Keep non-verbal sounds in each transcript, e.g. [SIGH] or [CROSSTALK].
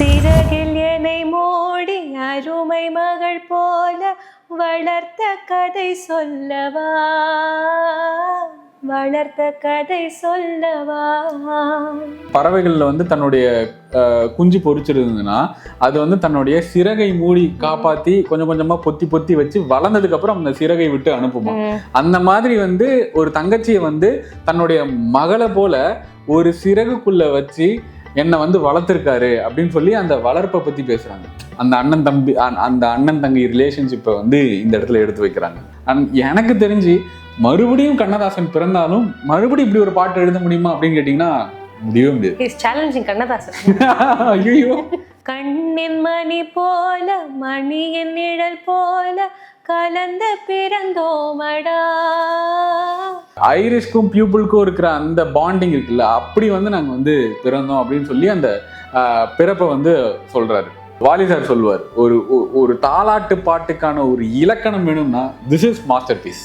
சிறகில் என்னை மூடி அருமை மகள் போல வளர்த்த கதை சொல்லவா? வளர்த்த கதை சொல்லவா? பறவைகளில் வந்து தன்னுடைய குஞ்சு பொரிச்சிருந்ததுன்னா அது வந்து தன்னுடைய சிறகை மூடி காப்பாத்தி கொஞ்சம் கொஞ்சமா பொத்தி பொத்தி வச்சு வளர்ந்ததுக்கு அப்புறம் அந்த சிறகை விட்டு அனுப்புமா. அந்த மாதிரி வந்து ஒரு தங்கச்சியை வந்து தன்னுடைய மகளை போல ஒரு சிறகுக்குள்ள வச்சு என்னை வந்து வளர்த்துருக்காரு அப்படின்னு சொல்லி அந்த வளர்ப்பை பத்தி பேசுறாங்க. அந்த அண்ணன் தம்பி அந்த அண்ணன் தங்கி ரிலேஷன்ஷிப்பை வந்து இந்த இடத்துல எடுத்து வைக்கிறாங்க. அண்ட் எனக்கு தெரிஞ்சு மறுபடியும் கண்ணதாசன் பிறந்தாலும் மறுபடியும் இப்படி ஒரு பாட்டு எழுத முடியுமா அப்படின்னு கேட்டிங்கன்னா முடியவே முடியாது. சேலஞ்சிங் கண்ணதாசன். [LAUGHS] ஐயோ கண்ணின் மணி போல மணியின் நிழல் போல கலந்து பிறந்தோமடா. ஐரிஷ்க்கும் பியூப்புளுக்கும் இருக்கிற அந்த பாண்டிங் இருக்குல்ல அப்படி வந்து நாங்கள் வந்து பிறந்தோம் அப்படின்னு சொல்லி அந்த பிறப்பை வந்து சொல்றாரு. வாலி சார் சொல்லுவார் ஒரு ஒரு தாலாட்டு பாட்டுக்கான ஒரு இலக்கணம் வேணும்னா திஸ் இஸ் மாஸ்டர் பீஸ்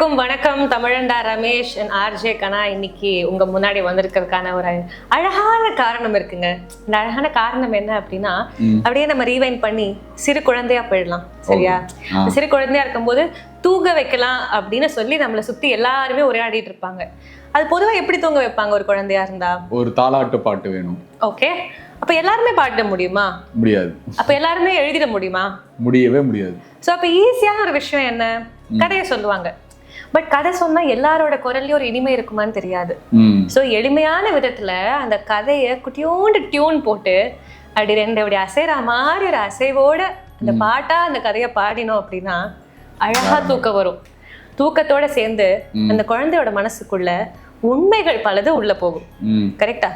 அனைவருக்கும் வணக்கம். தமிழண்டா ரமேஷ் அண்ட் ஆர்ஜே கனா இன்னைக்கு உங்க முன்னாடி வந்திருக்கிறதுக்கான ஒரு அழகான காரணம் இருக்குங்க. இந்த அழகான காரணம் என்ன அப்படின்னா. அப்படியே நம்ம ரீவைண்ட் பண்ணி சிறு குழந்தையா போயிடலாம் சரியா. சிறு குழந்தையா இருக்கும்போது தூங்க வைக்கலாம் அப்படின்னு சொல்லி நம்மளை சுத்தி எல்லாருமே உரையாடிட்டு இருப்பாங்க. அது பொதுவா எப்படி தூங்க வைப்பாங்க ஒரு குழந்தையா இருந்தா? ஒரு தாலாட்டு பாட்டு வேணும். ஓகே. அப்ப எல்லாருமே பாடிட முடியுமா? முடியாது. அப்ப எல்லாருமே எழுதிட முடியுமா? முடியவே முடியாது. ஸோ அப்போ ஈஸியான ஒரு விஷயம் என்ன? கதையை சொல்லுவாங்க. பட் கதை சொன்னா எல்லாரோட குரல்லையும் ஒரு இனிமை இருக்குமான்னு தெரியாது. ஸோ எளிமையான விதத்துல அந்த கதையை குட்டியோண்டு டியூன் போட்டு அப்படி ரெண்டு அப்படி அசைற மாதிரி ஒரு அசைவோட அந்த பாட்டா அந்த கதையை பாடினோம் அப்படின்னா அழகா தூக்கம் வரும். தூக்கத்தோட சேர்ந்து. அந்த குழந்தையோட மனசுக்குள்ள உண்மைகள் பலது உள்ள போகும். கரெக்டா.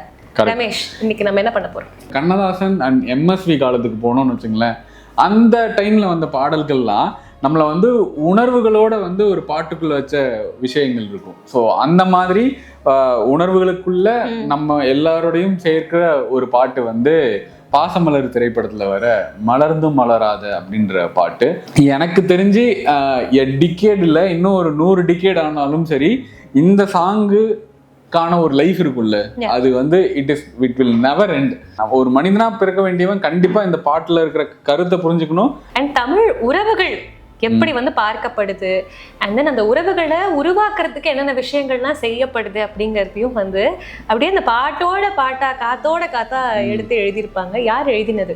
ரமேஷ் இன்னைக்கு நம்ம என்ன பண்ண போறோம்? கண்ணதாசன் அண்ட் எம்எஸ்வி காலத்துக்கு போனோம்னு வச்சுங்களேன் அந்த டைம்ல வந்த பாடல்கள்லாம் நம்மளை வந்து உணர்வுகளோட வந்து ஒரு பாட்டுக்குள்ள வச்ச விஷயங்கள் இருக்கும். ஸோ அந்த மாதிரி உணர்வுகளுக்குள்ள நம்ம எல்லாரோடையும் சேர்க்கிற ஒரு பாட்டு வந்து பாசமலர் திரைப்படத்துல வர மலர்ந்தும் மலராத அப்படின்ற பாட்டு. எனக்கு தெரிஞ்சு எ டிகேடில் இன்னும் ஒரு நூறு டிகேட் ஆனாலும் சரி இந்த சாங்கு கான ஒரு லைஃப் இருக்குல்ல. அது வந்து it is it will never end ஒரு மனிதனா பிறக்க வேண்டியவன் கண்டிப்பா இந்த பாட்டுல இருக்கிற கருத்தை புரிஞ்சுக்கணும். அண்ட் தமிழ் உறவுகள் எப்படி வந்து பார்க்கப்படுது? அண்ட் தென் அந்த உறவுகளை உருவாக்குறதுக்கு என்னென்ன விஷயங்கள்லாம் செய்யப்படுது அப்படிங்கிறதையும் வந்து அப்படியே அந்த பாட்டோட பாட்டா காத்தோட காத்தா எடுத்து எழுதியிருப்பாங்க. யார் எழுதினது?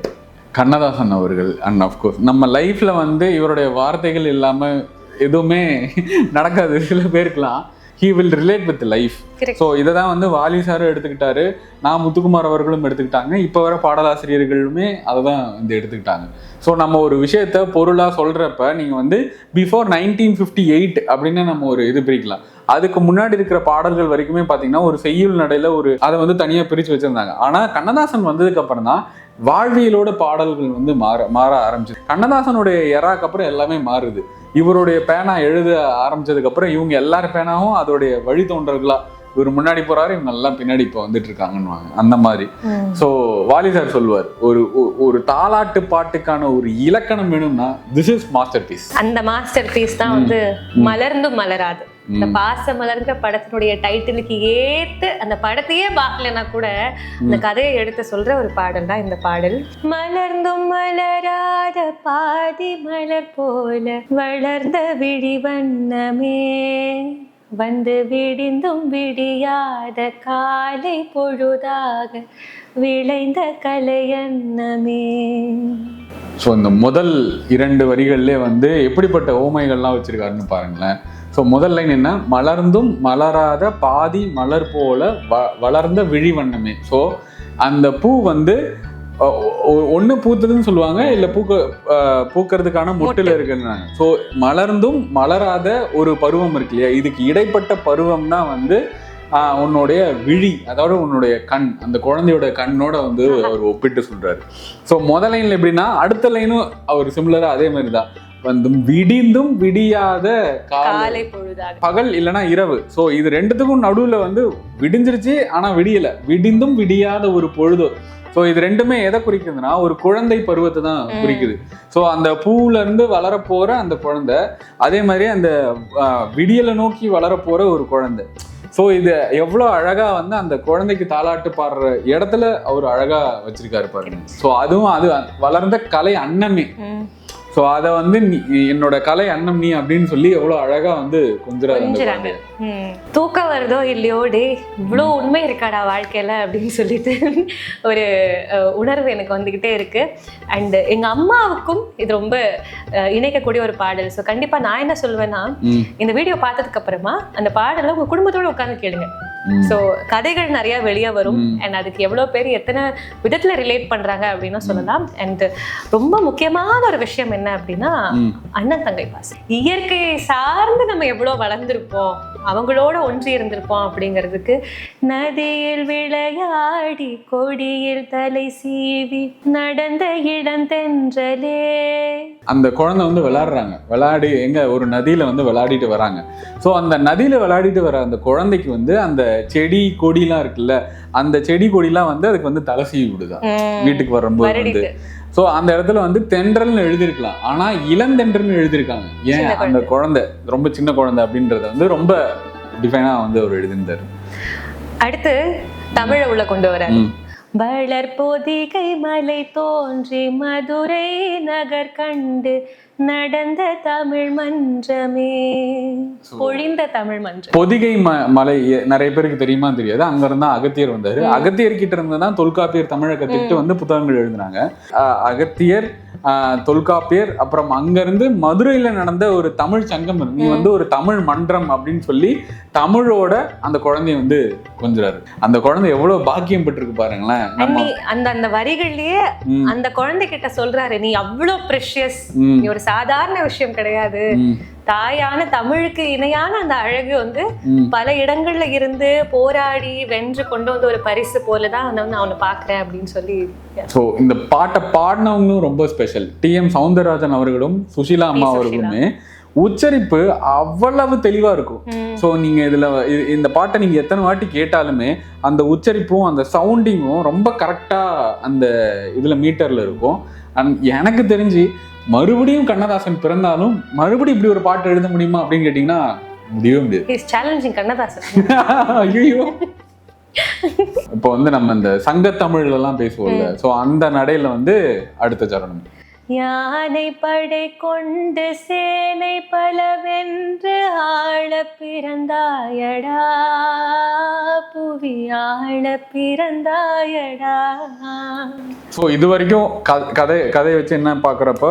கண்ணதாசன் அவர்கள். அண்ட் அஃப்கோர்ஸ் நம்ம லைஃப்ல வந்து இவருடைய வார்த்தைகள் இல்லாம எதுவுமே நடக்காது. சில பேருக்குலாம் he will relate with life. So இதை தான் வந்து வாலி சாரும் எடுத்துக்கிட்டாரு. நான் முத்துக்குமார் அவர்களும் எடுத்துக்கிட்டாங்க. இப்போ வர பாடலாசிரியர்களுமே அதை தான் வந்து எடுத்துக்கிட்டாங்க. ஸோ நம்ம ஒரு விஷயத்த பொருளாக சொல்கிறப்ப நீங்கள் வந்து பிஃபோர் நைன்டீன் ஃபிஃப்டி எயிட் அப்படின்னு நம்ம ஒரு இது பிரிக்கலாம். அதுக்கு முன்னாடி இருக்கிற பாடல்கள் வரைக்குமே பார்த்தீங்கன்னா ஒரு செய்யுள் நடையில் ஒரு அதை வந்து தனியாக பிரித்து வச்சுருந்தாங்க. ஆனால் கண்ணதாசன் வந்ததுக்கு அப்புறம் தான் வாழ்வியலோட பாடல்கள் வந்து மாற மாற ஆரம்பிச்சது கண்ணதாசனுடைய எறாக்கு அப்புறம் எல்லாமே மாறுது. இவருடைய பேனா எழுத ஆரம்பிச்சதுக்கு அப்புறம் இவங்க எல்லார் பேனாவும் அதோடைய வழித்தோன்றல்களா இவர் முன்னாடி போறாரு இவங்க எல்லாம் பின்னாடி இப்போ வந்துட்டு இருக்காங்கன்னு அந்த மாதிரி. ஸோ வாலி சார் சொல்லுவார் ஒரு ஒரு தாலாட்டு பாட்டுக்கான ஒரு இலக்கணம் வேணும்னா திஸ் இஸ் மாஸ்டர் பீஸ் அந்த மாஸ்டர் பீஸ் தான் வந்து மலர்ந்தும் மலராது. இந்த பாச மலர்ந்த படத்தினுடைய டைட்டிலுக்கு ஏத்து அந்த படத்தையே பார்க்கலனா கூட அந்த கதையை எடுத்து சொல்ற ஒரு பாடல் தான் இந்த பாடல். மலர்ந்தும் மலராத பாதி மலர் போல வளர்ந்த விழி வண்ணமே வந்து விடிந்தும் விடியாத காலை பொழுதாக விளைந்த கலையன்னமே ஸோ இந்த முதல் இரண்டு வரிகள்லே வந்து எப்படிப்பட்ட ஓமைகள்லாம் வச்சிருக்காருன்னு பாருங்களேன். ஸோ முதல் லைன் என்ன? மலர்ந்தும் மலராத பாதி மலர் போல வ வளர்ந்த விழி வண்ணமே. ஸோ அந்த பூ வந்து ஒன்று பூத்ததுன்னு சொல்லுவாங்க இல்லை பூக்க பூக்கறதுக்கான முட்டில் இருக்குன்னாங்க ஸோ மலர்ந்தும் மலராத ஒரு பருவம் இருக்கு இல்லையா? இதுக்கு இடைப்பட்ட பருவம் தான் வந்து ஆஹ், உன்னுடைய விழி அதாவது உன்னுடைய கண் அந்த குழந்தையோட கண்ணோட வந்து அவர் ஒப்பிட்டு சொல்றாரு. ஸோ முதல் லைன்ல எப்படின்னா அடுத்த லைனும் அவர் சிமிலரா அதே மாதிரி தான் வந்து விடிந்தும் விடியாத காலை. பொழுதாக. பகல் இல்லைன்னா இரவு. ஸோ இது ரெண்டுத்துக்கும் நடுவில் வந்து விடிஞ்சிருச்சு ஆனால் விடியல. விடிந்தும் விடியாத ஒரு பொழுது. ஸோ இது ரெண்டுமே எதை குறிக்குதுன்னா ஒரு குழந்தை பருவத்தை தான் குறிக்குது. ஸோ அந்த பூவுல இருந்து வளரப்போற அந்த குழந்தை அதே மாதிரி அந்த விடியலை நோக்கி வளரப்போற ஒரு குழந்தை. ஸோ இது எவ்வளோ அழகா வந்து அந்த குழந்தைக்கு தாலாட்டு பாடுற இடத்துல அவர் அழகா வச்சிருக்காரு பாருங்க. ஸோ அதுவும் அது வளர்ந்த கலை அன்னமே. ஸோ அதை வந்து என்னோட கலை அன்னம் நீ அப்படின்னு சொல்லி எவ்வளோ அழகா வந்து கொஞ்சுறாங்க. தூக்கம் வருதோ இல்லையோ டே இவ்வளோ உண்மை இருக்காடா வாழ்க்கையில அப்படின்னு சொல்லிட்டு ஒரு உணர்வு எனக்கு வந்துகிட்டே இருக்கு. அண்ட் எங்க அம்மாவுக்கும் இது ரொம்ப இணைக்கக்கூடிய ஒரு பாடல். ஸோ கண்டிப்பா நான் என்ன சொல்வேன்னா இந்த வீடியோ பார்த்ததுக்கு அப்புறமா அந்த பாடலை உங்க குடும்பத்தோட உட்காந்து கேளுங்க. ஸோ கதைகள் நிறைய வெளியே வரும். அண்ட் அதுக்கு எவ்வளோ பேர் எத்தனை விதத்துல ரிலேட் பண்றாங்க அப்படின்னு சொல்லலாம். அண்ட் ரொம்ப முக்கியமான ஒரு விஷயம் என்ன அப்படின்னா. அண்ணன் தங்கை பாசம் இயற்கையை சார்ந்து நம்ம எவ்வளோ வளர்ந்துருப்போம் அவங்களோட ஒன்றி இருந்திருப்போம் அப்படிங்கிறதுக்கு நதியில் விளையாடி கொடியில் தலை சீவி நடந்த இளந்தென்றலே அந்த குழந்தை வந்து விளையாடுறாங்க. விளையாடி எங்க ஒரு நதியில வந்து விளையாடிட்டு வராங்க. ஸோ அந்த நதியில விளையாடிட்டு வர அந்த குழந்தைக்கு வந்து அந்த செடி கொடிலாம் இருக்குல்ல அந்த செடி கொடிலாம் வந்து அதுக்கு வந்து தலை சீவி விடுதா? வீட்டுக்கு வரும்போது வந்து. ஸோ அந்த இடத்துல வந்து தென்றல்னு எழுதியிருக்கலாம். ஆனா இளந்தென்றல்னு எழுதியிருக்காங்க. ஏன்? அந்த குழந்தை ரொம்ப சின்ன குழந்தை அப்படின்றத வந்து ரொம்ப டிஃபைனா வந்து அவர் எழுதியிருந்தாரு. அடுத்து தமிழை உள்ள கொண்டு வர. வளர்பொதிகை மலை தோன்றி மதுரை நகர் கண்டு நடந்த தமிழ் மன்றமே. பொழிந்த தமிழ் மன்றம். பொதிகை ம மலை நிறைய பேருக்கு தெரியுமா தெரியாது. அங்க இருந்தா அகத்தியர் வந்தாரு. அகத்தியர் கிட்ட இருந்து தான் தொல்காப்பியர் தமிழை கத்துக்கிட்டு வந்து புத்தகங்கள் எழுதினாங்க. அகத்தியர் தொல்காப்பியர் அப்புறம் அங்க இருந்து மதுரையில நடந்த ஒரு தமிழ் சங்கம். நீ வந்து ஒரு தமிழ் மன்றம் அப்படின்னு சொல்லி தமிழோட அந்த குழந்தைய வந்து கொஞ்சுறாரு. அந்த குழந்தை எவ்வளவு பாக்கியம் பெற்றிருக்கு பாருங்களேன். அந்த அந்த வரிகள்லயே அந்த குழந்தைகிட்ட சொல்றாரு நீ அவ்வளோ ப்ரெஷியஸ் நீ ஒரு சாதாரண விஷயம் கிடையாது. தாயான தமிழுக்கு இணையான அந்த அழகு வந்து. பல இடங்கள்ல இருந்து போராடி வென்று கொண்டு வந்து ஒரு பரிசு போலதான் நான் நான் அவனை பாக்குறேன் அப்படின்னு சொல்லி ஸோ இந்த பாட்டை பாடினவங்களும் ரொம்ப ஸ்பெஷல் டி எம் சவுந்தரராஜன் அவர்களும் சுஷீலா அம்மா. அவர்களுமே உச்சரிப்பு அவ்வளவு தெளிவா இருக்கும் ஸோ நீங்க இதுல இந்த பாட்டை நீங்க எத்தனை வாட்டி கேட்டாலுமே அந்த உச்சரிப்பும் அந்த சவுண்டிங்கும் ரொம்ப கரெக்டா அந்த இதுல மீட்டர்ல இருக்கும் அண்ட் எனக்கு தெரிஞ்சு மறுபடியும் கண்ணதாசன் பிறந்தாலும் மறுபடியும் இப்படி ஒரு பாட்டு எழுத முடியுமா அப்படின்னு கேட்டிங்கன்னா முடியவே முடியாது. Challenging கண்ணதாசன். [LAUGHS] ஐயோ இப்போ வந்து நம்ம இந்த சங்கத்தமிழ்ல எல்லாம் பேசுவோம்ல ஸோ அந்த நடையில வந்து அடுத்த சரணம். யானை படை கொண்டு சேனை பலவென்று ஆள பிறந்தாயடா. புவி ஆள பிறந்தாயடா. ஸோ இது வரைக்கும் கதை கதையை வச்சு என்ன பார்க்குறப்ப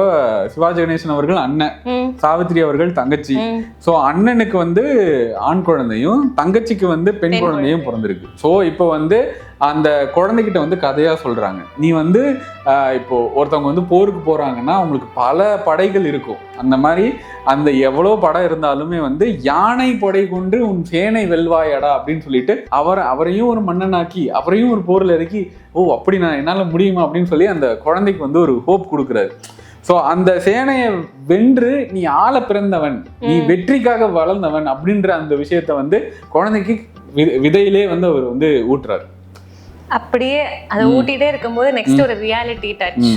சிவாஜி கணேசன் அவர்கள் அண்ணன் சாவித்ரி அவர்கள் தங்கச்சி. ஸோ அண்ணனுக்கு வந்து ஆண் குழந்தையும் தங்கச்சிக்கு வந்து பெண் பெண் குழந்தையும் பிறந்திருக்கு. ஸோ இப்போ வந்து அந்த குழந்தைகிட்ட வந்து கதையா சொல்றாங்க. நீ வந்து இப்போ ஒருத்தவங்க வந்து போருக்கு போறாங்கன்னா அவங்களுக்கு பல படைகள் இருக்கும். அந்த மாதிரி அந்த எவ்வளோ படம் இருந்தாலுமே வந்து யானை படை கொண்டு உன் சேனை வெல்வாயடா அப்படின்னு சொல்லிட்டு அவர் அவரையும் ஒரு மன்னனாக்கி அவரையும் ஒரு போர்ல இறக்கி ஓ அப்படி நான் என்னால முடியுமா? அப்படின்னு சொல்லி அந்த குழந்தைக்கு வந்து ஒரு ஹோப் கொடுக்குறாரு. ஸோ அந்த சேனையை வென்று நீ ஆள பிறந்தவன் நீ. வெற்றிக்காக வளர்ந்தவன் அப்படின்ற அந்த விஷயத்த வந்து குழந்தைக்கு விதையிலே வந்து அவர் வந்து ஊட்டுறாரு. அப்படியே அதை ம். ஊட்டிட்டே இருக்கும்போது நெக்ஸ்ட் ஒரு ரியாலிட்டி டச்.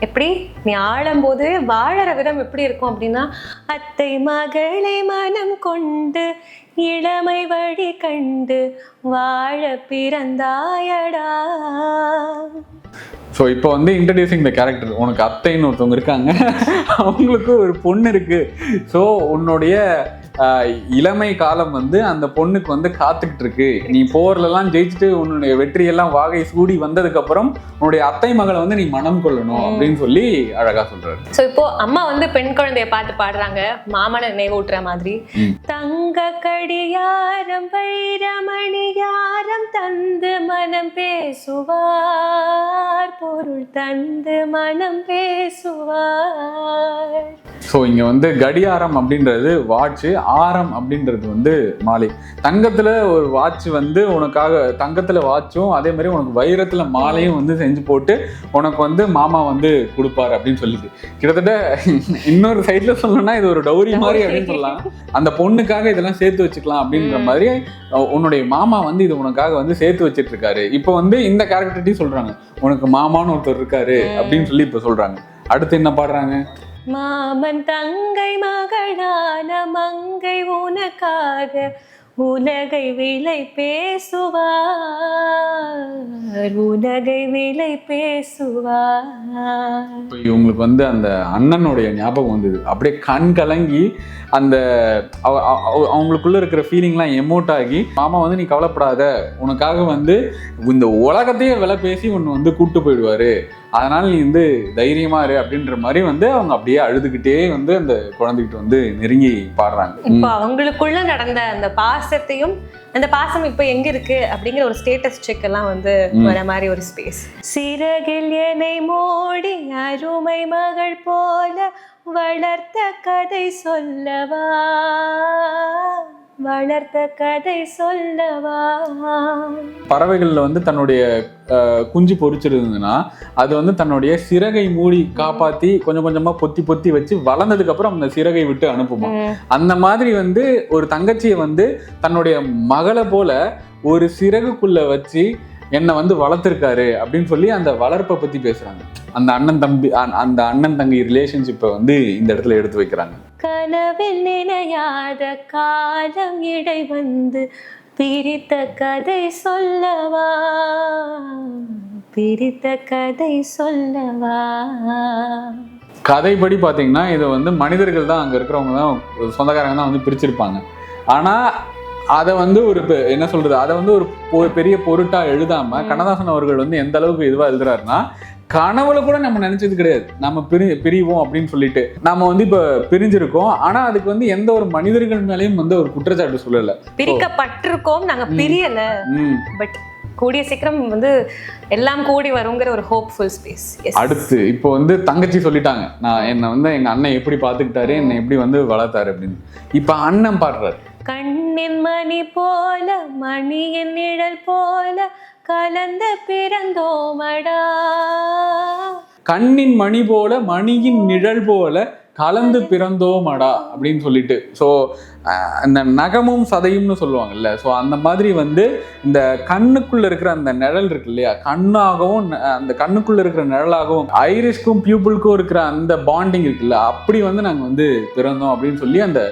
எப்படி? நீ ஆளும்போது வாழற விதம் எப்படி இருக்கும் அப்படின்னா அத்தை மகளை மனம் கொண்டு இளமை வழி கண்டு வாழ பிறந்தாயடா. ஸோ இப்போ வந்து இன்ட்ரடியூசிங் த கேரக்டர் உனக்கு அத்தைன்னு ஒருத்தவங்க இருக்காங்க. [LAUGHS] அவங்களுக்கு ஒரு பொண்ணு இருக்கு. ஸோ உன்னுடைய இளமை காலம் வந்து அந்த பொண்ணுக்கு வந்து காத்துக்கிட்டு இருக்கு நீ போர்லலாம் ஜெயிச்சுட்டு உன்னுடைய வெற்றியெல்லாம் வாகை சூடி வந்ததுக்கு அப்புறம் உன்னுடைய அத்தை மகளை வந்து நீ மனம் கொள்ளணும் அப்படின்னு சொல்லி அழகா சொல்றாரு. ஸோ இப்போ அம்மா வந்து பெண் குழந்தைய பார்த்து பாடுறாங்க. மாமனை நினைவூட்டுற மாதிரி. தங்க கடியாரம் வைரமணியாரம் தந்து மனம் பேசுவார். பொருள் தந்து மனம் பேசுவார். ஸோ இங்க வந்து கடியாரம் அப்படின்றது வாட்ச் ஆரம் அப்படின்றது வந்து மாலை. தங்கத்துல ஒரு வாட்ச் வந்து உனக்காக தங்கத்துல வாட்சும் அதே மாதிரி உனக்கு வைரத்துல மாலையும் வந்து செஞ்சு போட்டு உனக்கு வந்து மாமா வந்து கொடுப்பாரு அப்படின்னு சொல்லிட்டு. கிட்டத்தட்ட இன்னொரு சைட்ல சொல்லணும்னா இது ஒரு டௌரி மாதிரி அப்படின்னு சொல்லலாம். அந்த பொண்ணுக்காக இதெல்லாம் சேர்த்து வச்சுக்கலாம் அப்படின்ற மாதிரி உன்னுடைய மாமா வந்து இது உனக்காக வந்து சேர்த்து வச்சிட்டு இருக்காரு இப்போ வந்து இந்த கேரக்டர்ட்டையும் சொல்றாங்க. உனக்கு மாமான்னு ஒருத்தர் இருக்காரு அப்படின்னு சொல்லி இப்போ சொல்றாங்க. அடுத்து என்ன பாடுறாங்க? மாமன் தங்கை மகளான மங்கை உனக்காக உலகை விலை பேசுவார் உலகை விலை பேசுவார். இவங்களுக்கு வந்து அந்த அண்ணனுடைய ஞாபகம் வந்தது. அப்படியே கண் கலங்கி அந்த அவ- அவ- அவங்களுக்குள்ள இருக்கிற ஃபீலிங்லாம் எமோட் ஆகி மாமா வந்து நீ கவலைப்படாத. உனக்காக வந்து இந்த உலகத்தையே விலை பேசி உன்னை வந்து கூப்பிட்டு போயிடுவாரு. அதனால நீ வந்து தைரியமா இரு அப்படின்ற மாதிரி வந்து அவங்க அப்படியே அழுதுகிட்டே வந்து அந்த குழந்தைகிட்ட வந்து நெருங்கி பாடுறாங்க. இப்போ அவங்களுக்குள்ள நடந்த அந்த பாசத்தையும் அந்த பாசம் இப்போ எங்க இருக்கு அப்படிங்கிற ஒரு ஸ்டேட்டஸ் செக் எல்லாம் வந்து. வர மாதிரி ஒரு ஸ்பேஸ் சிறகில் என்னை மோடி அருமை மகள் போல வளர்த்த கதை சொல்லவா? வளர்த்த கதை சொல்லவா? பறவைகள்ல வந்து தன்னுடைய குஞ்சு பொரிச்சிருந்ததுன்னா அது வந்து தன்னுடைய சிறகை மூடி காப்பாத்தி கொஞ்சம் கொஞ்சமா பொத்தி பொத்தி வச்சு வளர்ந்ததுக்கு அப்புறம் அந்த சிறகை விட்டு அனுப்புமா. அந்த மாதிரி வந்து ஒரு தங்கச்சியை வந்து தன்னுடைய மகளை போல ஒரு சிறகுக்குள்ள வச்சு என்னை வந்து வளர்த்துருக்காரு அப்படின்னு சொல்லி அந்த வளர்ப்பை பத்தி பேசுறாங்க. அந்த அண்ணன் தம்பி அ- அந்த அண்ணன் தங்கி ரிலேஷன்ஷிப்பை வந்து இந்த இடத்துல எடுத்து வைக்கிறாங்க. கனவில் நினையாத காலம் இடை வந்து பிரித்த கதை சொல்லவா? பிரித்த கதை சொல்லவா? கதைப்படி பார்த்தீங்கன்னா இதை வந்து மனிதர்கள் தான் அங்கே இருக்கிறவங்க தான் சொந்தக்காரங்க தான் வந்து பிரிச்சிருப்பாங்க. ஆனால் அதை வந்து ஒரு என்ன சொல்றது? அதை வந்து ஒரு பெரிய பொருட்டா எழுதாம ம். கண்ணதாசன் அவர்கள் வந்து எந்த அளவுக்கு இதுவா எழுதுறாருன்னா கனவுல கூட நம்ம நினைச்சது கிடையாது. நம்ம பிரி பிரிவோம் அப்படின்னு சொல்லிட்டு. நாம வந்து இப்ப பிரிஞ்சிருக்கோம். ஆனா அதுக்கு வந்து எந்த ஒரு மனிதர்கள் மேலேயும் வந்து ஒரு குற்றச்சாட்டு சொல்லல. பிரிக்கப்பட்டிருக்கோம். நாங்க. பிரியல. பட் கூடிய சீக்கிரம் வந்து எல்லாம் கூடி வருங்கிற ஒரு ஹோப்ஃபுல் ஸ்பேஸ் அடுத்து இப்போ வந்து தங்கச்சி சொல்லிட்டாங்க. நான் என்னை வந்து எங்க அண்ணன் எப்படி பாத்துக்கிட்டாரு என்னை எப்படி வந்து வளர்த்தாரு அப்படின்னு. இப்ப அண்ணன் பாடுறாரு. கண்ணின் மணி போல மணியின் நிழல் போல கலந்து பிறந்தோமடா. கண்ணின் மணி போல மணியின் நிழல் போல கலந்து பிறந்தோமடா அப்படின்னு சொல்லிட்டு. ஸோ அந்த நகமும் சதையும்னு சொல்லுவாங்கல்ல. ஸோ அந்த மாதிரி வந்து இந்த கண்ணுக்குள்ள இருக்கிற அந்த நிழல் இருக்கு இல்லையா? கண்ணாகவும் அந்த கண்ணுக்குள்ள இருக்கிற நிழலாகவும் ஐரிஷ்க்கும் பியூப்புளுக்கும் இருக்கிற அந்த பாண்டிங் இருக்குல்ல அப்படி வந்து நாங்கள் வந்து பிறந்தோம் அப்படின்னு சொல்லி அந்த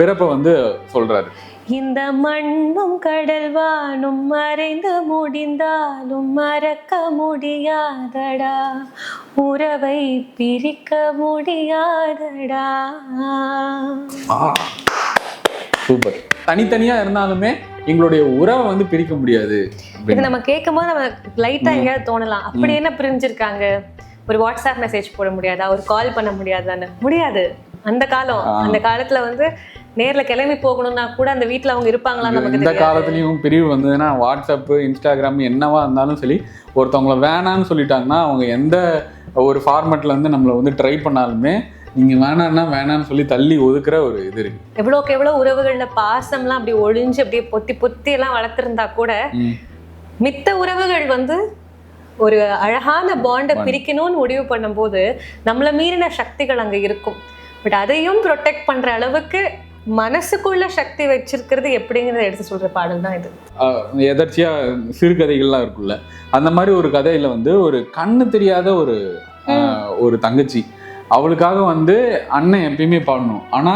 பிறப்பை வந்து சொல்றாரு. இந்த மண்ணும் கடல் வானும் மறைந்து முடிந்தாலும் மறக்க முடியாதடா. உறவை பிரிக்க முடியாதடா. சூப்பர். தனித்தனியா இருந்தாலுமே எங்களுடைய உறவை வந்து பிரிக்க முடியாது. இது. நம்ம கேட்கும் போது நம்ம லைட்டா. எங்கேயாவது தோணலாம். அப்படி. என்ன பிரிஞ்சிருக்காங்க? ஒரு வாட்ஸ்அப் மெசேஜ் போட முடியாதா? ஒரு கால் பண்ண முடியாதான்னு. முடியாது. அந்த காலம். அந்த காலத்துல வந்து நேர்ல கிளம்பி போகணும்னா கூட அந்த வீட்ல அவங்க இருப்பாங்களான்னு நமக்கு இந்த காலத்துலயும் பிரிவு வந்ததுன்னா வாட்ஸ்அப் இன்ஸ்டாகிராம் என்னவா இருந்தாலும் சரி ஒருத்தவங்கள வேணான்னு சொல்லிட்டாங்கன்னா அவங்க எந்த ஒரு ஃபார்மேட்ல வந்து நம்மளை வந்து ட்ரை பண்ணாலுமே நீங்க வேணான்னா வேணான்னு சொல்லி தள்ளி ஒதுக்குற ஒரு இது இருக்கு எவ்வளோக்கு எவ்வளவு உறவுகள்ல பாசம்லாம் அப்படியே ஒளிஞ்சு அப்படியே பொத்தி பொத்தி எல்லாம் வளர்த்திருந்தா கூட. மித்த உறவுகள் வந்து ஒரு அழகான பாண்டை. பிரிக்கணும்னு முடிவு பண்ணும்போது நம்மள மீறின சக்திகள் அங்க இருக்கும் பட் அதையும் ப்ரொடெக்ட் பண்ற அளவுக்கு மனசுக்குள்ள சக்தி வச்சிருக்கிறது எப்படிங்கிறத எடுத்து சொல்ற பாடல் தான் இது. எதர்ச்சியா சிறுகதைகள்லாம் இருக்குல்ல அந்த மாதிரி ஒரு கதையில வந்து ஒரு கண்ணு தெரியாத ஒரு ஒரு தங்கச்சி. அவளுக்காக வந்து அண்ணன் எப்பயுமே பாடணும். ஆனா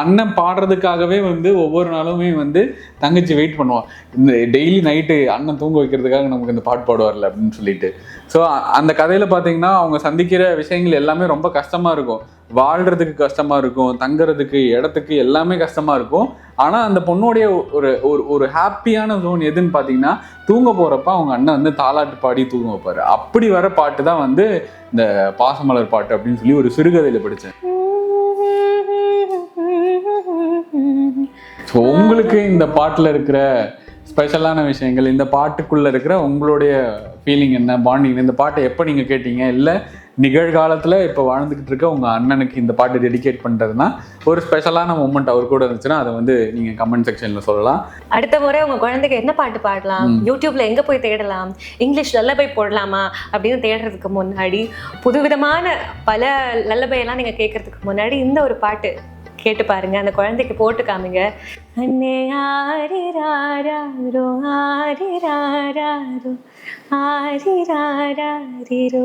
அண்ணன் பாடுறதுக்காகவே வந்து ஒவ்வொரு நாளுமே வந்து தங்கச்சி வெயிட் பண்ணுவான் இந்த டெய்லி நைட்டு அண்ணன் தூங்க வைக்கிறதுக்காக நமக்கு இந்த பாட்டு பாடுவார்ல அப்படின்னு சொல்லிட்டு. ஸோ அந்த கதையில பார்த்தீங்கன்னா அவங்க சந்திக்கிற விஷயங்கள் எல்லாமே ரொம்ப கஷ்டமா இருக்கும். வாழ்கிறதுக்கு கஷ்டமாக இருக்கும் தங்குறதுக்கு இடத்துக்கு எல்லாமே கஷ்டமாக இருக்கும். ஆனால் அந்த பொண்ணுடைய ஒரு ஒரு ஒரு ஹாப்பியான ஜோன் எதுன்னு பார்த்தீங்கன்னா தூங்க போகிறப்ப அவங்க அண்ணன் வந்து தாலாட்டு பாடி தூங்க வைப்பார். அப்படி வர பாட்டு தான் வந்து இந்த பாசமலர் பாட்டு அப்படின்னு சொல்லி ஒரு சிறுகதையில் படித்தேன் ஸோ உங்களுக்கு இந்த பாட்டில் இருக்கிற ஸ்பெஷலான விஷயங்கள் இந்த பாட்டுக்குள்ளே இருக்கிற உங்களுடைய ஃபீலிங் என்ன பாண்டிங் இந்த பாட்டை எப்போ நீங்கள் கேட்டீங்க? இல்லை நிகழ்காலத்தில் இப்போ வாழ்ந்துக்கிட்டு இருக்க உங்கள் அண்ணனுக்கு இந்த பாட்டு டெடிகேட் பண்ணுறதுனா ஒரு ஸ்பெஷலான மூமெண்ட் அவர் கூட இருந்துச்சுன்னா அதை வந்து நீங்கள் கமெண்ட் செக்ஷனில் சொல்லலாம். அடுத்த முறை உங்க குழந்தைக்கு என்ன பாட்டு பாடலாம்? யூடியூப்ல எங்க போய் தேடலாம்? இங்கிலீஷ் லல்லபை போடலாமா? அப்படின்னு தேடுறதுக்கு முன்னாடி புதுவிதமான பல லல்லபை எல்லாம் நீங்க கேட்கறதுக்கு முன்னாடி இந்த ஒரு பாட்டு கேட்டு பாருங்க. அந்த குழந்தைக்கு போட்டு காமிங்க. அண்ணே ஆரி ராரோ ஆரி ராரோ ஆரி ராரோ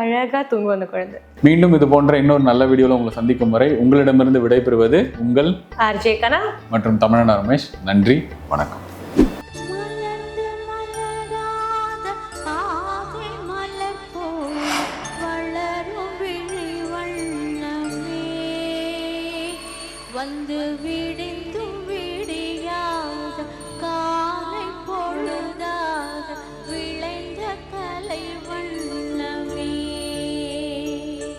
அழகா தூங்கும் அந்த குழந்தை. மீண்டும் இது போன்ற இன்னொரு நல்ல வீடியோவில் உங்களை சந்திக்கும் வரை உங்களிடமிருந்து விடைபெறுவது உங்கள் ஆர்ஜே கனா மற்றும் தமிழனா ரமேஷ். நன்றி வணக்கம்.